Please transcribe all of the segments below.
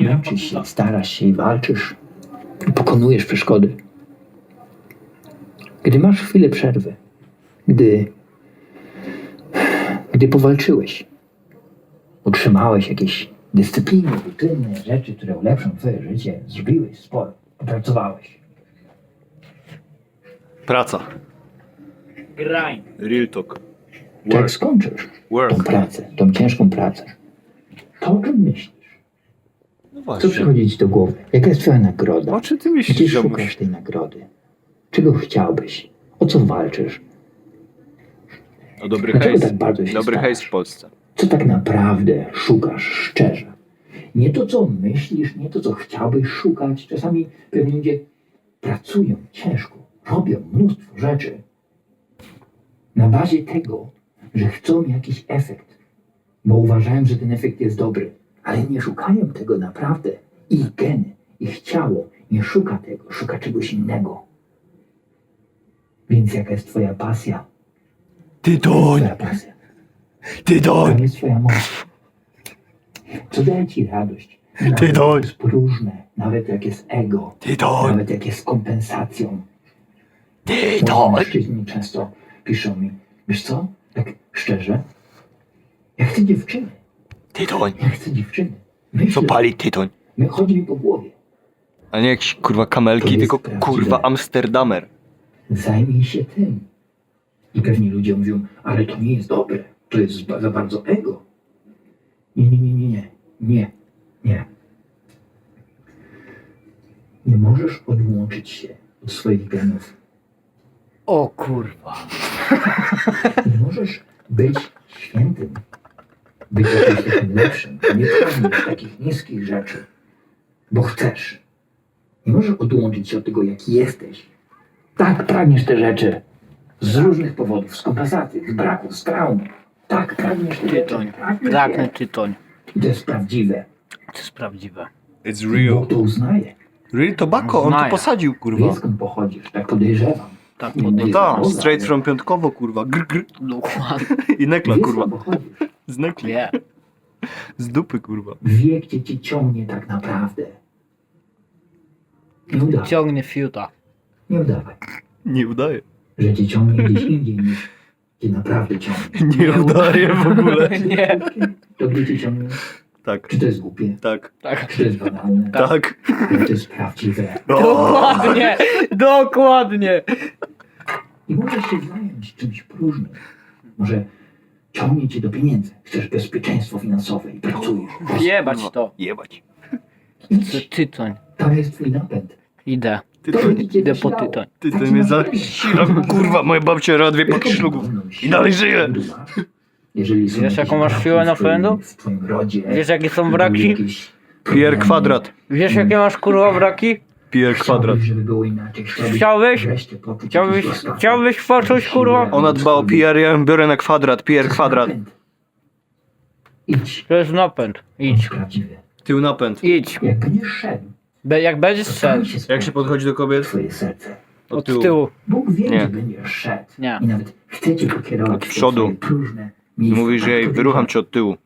Męczysz się, starasz się i walczysz. I pokonujesz przeszkody. Gdy masz chwilę przerwy, gdy, gdy powalczyłeś, utrzymałeś jakieś dyscypliny, rutyny, rzeczy, które ulepszą twoje życie, zrobiłeś sporo, popracowałeś. Praca. Grind. Real talk. To jak Work. skończysz tą Work. pracę, tą ciężką pracę, to o czym myślisz? No Co właśnie. przychodzi ci do głowy? Jaka jest twoja nagroda? O czym ty Gdzie myślisz, szukasz ziomuś? tej nagrody? Czego chciałbyś? O co walczysz? O dobry Dlaczego hejs. tak bardzo się Dobry starasz? hejs w Polsce. Co tak naprawdę szukasz szczerze? Nie to, co myślisz, nie to, co chciałbyś szukać. Czasami pewni ludzie pracują ciężko, robią mnóstwo rzeczy na bazie tego, że chcą jakiś efekt, bo uważają, że ten efekt jest dobry, ale nie szukają tego naprawdę. Ich geny, ich ciało nie szuka tego, szuka czegoś innego. Więc jaka jest Twoja pasja? Tytoń! Twoja pasja. Tytoń! To jest twoja moc. Co daje ci radość? Nawet Ty jak próżne, nawet jak jest ego, Tytoń! nawet jak jest kompensacją. Tytoń! mężczyźni często piszą mi, wiesz co, tak szczerze, ja chcę dziewczyny, Tytoń! ja chcę dziewczyny. Co pali tytoń? my- chodzi mi po głowie. A nie jakieś kurwa kamelki, jest tylko prawdziwe. kurwa Amsterdamer. Zajmij się tym. I pewnie ludzie mówią, ale to nie jest dobre, to jest ba- za bardzo ego. Nie, nie, nie, nie, nie, nie, nie. Nie możesz odłączyć się od swoich genów. O kurwa. Nie możesz być świętym, być jakimś takim lepszym. Nie pragniesz takich niskich rzeczy, bo chcesz. Nie możesz odłączyć się od tego, jaki jesteś. Tak pragniesz te rzeczy z różnych powodów, z kompensacji, z braku, z traum. Tak pragniesz te rzeczy. Tytoń. pragniesz Pragnę je. tytoń. I to jest prawdziwe. To jest prawdziwe. It's Bóg to uznaje. Real tobacco, on to Znaję. posadził Wie kurwa. skąd pochodzisz, tak podejrzewam. Tak No podejrzewam. tak, straight from Piątkowo kurwa. Gr, gr. Dokładnie. I nekla Wie kurwa. skąd pochodzisz. Z nekli. Wie. Z dupy kurwa. Wie, gdzie cię ciągnie tak naprawdę. Nie udawaj, Ciągnie fiuta. nie udawaj, Nie udaje. że cię ciągnie gdzieś indziej niż cię naprawdę ciągnie. Nie udaje w ogóle. Nie. To gdzie cię ciągnie? Tak, Czy to jest głupie? tak, Tak. Czy to jest banalne? tak. Czy to jest prawdziwe? Dokładnie. Dokładnie. I możesz się zająć czymś próżnym. Może ciągnie cię do pieniędzy. Chcesz bezpieczeństwo finansowe i pracujesz. Jebać to. Jebać. Idź, tytoń. tam jest twój napęd. Idę. Ty To to, będzie cię idę po tytoń. ty Tak to ci mnie naprawdę. zasila. Kurwa, moja babcia miała dwie paki szlugów. I dalej żyje. Jeżeli są Wiesz, jakieś jaką masz braki siłę w twoim- napędu? W twoim rodzie. Wiesz jakie są braki? jakieś Pierre problemy, kwadrat. Wiesz jakie masz kurwa braki? Pierre kwadrat. Chciałbyś, żeby było inaczej. Chciałbyś, Chciałbyś? wreszcie poczuć Chciałbyś, jakiś dostatek. chciałbyś poczuć kurwa? Ona dba o PR, ja ją biorę na kwadrat. Pierre kwadrat. Napęd. Idź. To jest napęd. Idź. Idź. Prawdziwy. Tył napęd. Idź. Jak będziesz szedł, Be, jak będziesz to się Jak się podchodzi do kobiet? Twoje serce. Od tyłu. Bóg wie, Nie. że będziesz szedł. Nie. I nawet chce cię pokierować. Od przodu. twoje próżne miejsca. Mówi, że Tak jej wyrucham cię od tyłu.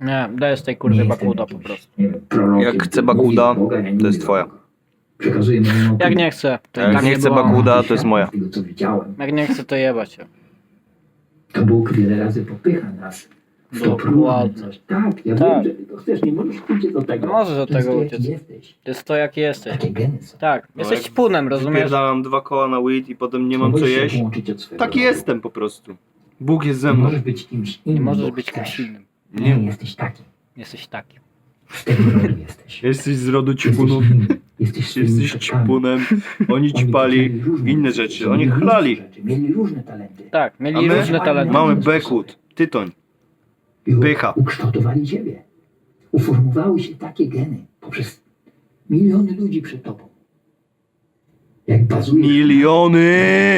Nie, daję z tej Nie kurwy jestem bakuda po jakimś, prostu. nie wiem, prorokiem, Jak chce Bakuda, do Boga, ja nie to mówię jest do twoja. Boga. Przekazuję moją. Jak nie chcę, to i Jak tak nie nie chce była Bakuda, to jest moja. Tego, co widziałem. Jak nie chcę, to jebać się. To Bóg wiele razy popycha nas w to Dokładnie. Tak, ja Tak. wiem, że ty to chcesz, nie możesz uciec do tego. Nie możesz To jest tego to, jaki uciec. jesteś. To jest to, jaki jesteś. Takie geny są. Tak, No jesteś jak punem, rozumiesz? Dwa koła na weed i potem nie mam co możesz się jeść. odłączyć od swojego Taki rodu. jestem po prostu. Bóg jest ze Nie mną. możesz być kimś innym, Nie możesz bo być chcesz. kimś innym. Nie, Nie. jesteś taki. Jesteś taki. Z tego rodu jesteś. Jesteś z rodu Jesteś ćpunów. Jesteś Jesteś ćpunem. Oni ćpali inne rzeczy. Oni chlali. Mieli różne talenty. Tak, A mieli my różne talenty. mamy bekut, tytoń. Pycha. ukształtowali ciebie. Uformowały się takie geny poprzez miliony ludzi przed tobą. Jak bazujesz Miliony!